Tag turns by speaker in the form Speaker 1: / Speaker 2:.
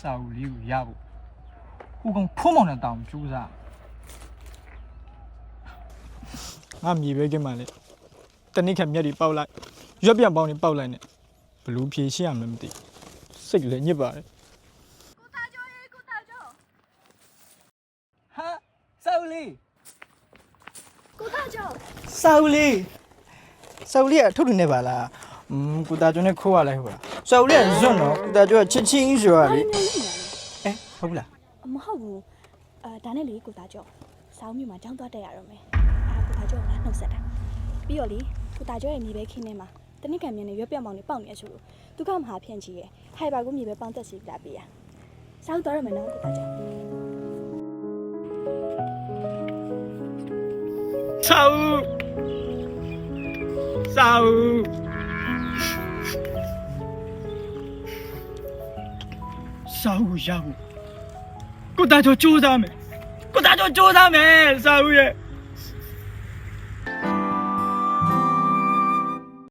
Speaker 1: စာအုပ်လေးကိုရဖို့ဟိုကောင်ဖုံးမောင်တဲ့တောင်ကြိုးစား
Speaker 2: ငါမြေပဲကင်းမှလေတနစ်ခက်မြက်တွေပေါက်လိုက်ရွက်ပြန်ပေါင်းတွေပေါက်လိုက်နဲ့ဘလူးဖြေရှင်းရမှမသိဘူးစိတ်လည်းညစ်ပါတယ်
Speaker 3: ကိုသားကျော်ရေကိုသားကျော်
Speaker 1: ဟာစာအုပ်လေး
Speaker 3: ကိုသားကျော်
Speaker 2: စာအုပ်လေးစာအုပ်လေးကထုတ်နေနေပါလားอืมကိုတာကျွန်းနဲ့ခိုးရလိုက်ဟုတ်လား စာအုပ်လေးကဇွတ်နော်ကိုတာကျွန်းကချစ်ချင်းဆိုရလေအဲဟုတ်လား
Speaker 3: မဟုတ်ဘူးအာဒါနဲ့လေကိုသားကျော်စောင်းမြို့မှာကျောင်းသွားတက်ရတော့မယ်အာကိုသားကျော်ကငါနှုတ်ဆက်တာပြီးတော့လေကိုသားကျော်ရဲ့မြေပဲခင်းထဲမှာတနစ်ကံမြင်နဲ့ရွက်ပြောက်မောင်နေပေါက်နေရဆိုလို့သူကမဟာဖြန့်ကြီးရဲ့ဟိုက်ပါကိုမြေပဲပေါင်းတက်စီပြပေးရစောင်းသွားရမယ်နော်ကိုသားကျော်
Speaker 2: စာအုပ် စာအုပ်စာအုပ်ရဖို့ကိုတာကျော်စူးစမ်းမယ်ကိုတာကျော်စူးစမ်းမယ်စာအုပ်ရဲ့